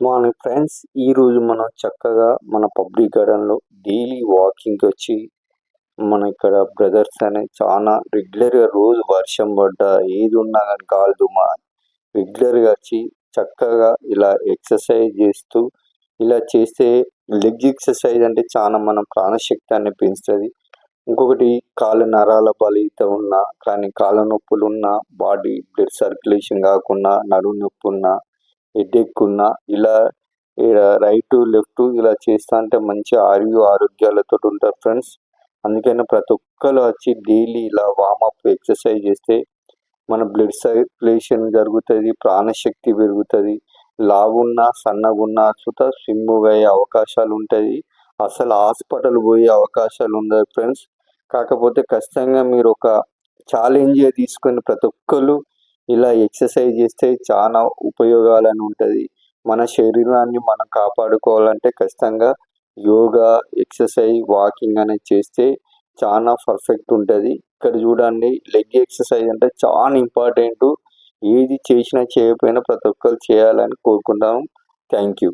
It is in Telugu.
గుడ్ మార్నింగ్ ఫ్రెండ్స్ ఈరోజు మనం చక్కగా మన పబ్లిక్ గార్డెన్లో డైలీ వాకింగ్కి వచ్చి మన ఇక్కడ బ్రదర్స్ అనే చాలా రెగ్యులర్గా రోజు వర్షం పడ్డా ఏది ఉన్నా కానీ కాలుదుమా రెగ్యులర్గా వచ్చి చక్కగా ఇలా ఎక్సర్సైజ్ చేస్తూ ఇలా చేస్తే లెగ్ ఎక్సర్సైజ్ అంటే చాలా మన ప్రాణశక్తి పెంచుతుంది. ఇంకొకటి కాలు నరాల బలిత ఉన్నా కానీ కాళ్ళ నొప్పులు ఉన్నా బాడీ బ్లడ్ సర్క్యులేషన్ కాకుండా నడుము నొప్పి ఉన్నా హెడేక్ ఉన్నా ఇలా రైట్ లెఫ్ట్ ఇలా చేస్తా అంటే మంచి ఆరోగ్య ఆరోగ్యాలతో ఉంటారు ఫ్రెండ్స్. అందుకని ప్రతి ఒక్కరు వచ్చి డైలీ ఇలా వామప్ ఎక్సర్సైజ్ చేస్తే మన బ్లడ్ సర్క్యులేషన్ జరుగుతుంది ప్రాణశక్తి పెరుగుతుంది. లావున్నా సన్నగున్నా సుత స్విమ్ అయ్యే అవకాశాలు ఉంటుంది అసలు హాస్పిటల్ పోయే అవకాశాలు ఉండదు ఫ్రెండ్స్. కాకపోతే ఖచ్చితంగా మీరు ఒక ఛాలెంజ్ తీసుకొని ప్రతి ఒక్కరు ఇలా ఎక్సర్సైజ్ చేస్తే చాలా ఉపయోగాలని ఉంటుంది. మన శరీరాన్ని మనం కాపాడుకోవాలంటే ఖచ్చితంగా యోగా ఎక్సర్సైజ్ వాకింగ్ అనేది చేస్తే చాలా పర్ఫెక్ట్ ఉంటుంది. ఇక్కడ చూడండి లెగ్ ఎక్సర్సైజ్ అంటే చాలా ఇంపార్టెంట్. ఏది చేసినా చేయకపోయినా ప్రతి ఒక్కరు చేయాలని కోరుకుంటాం థ్యాంక్ యూ.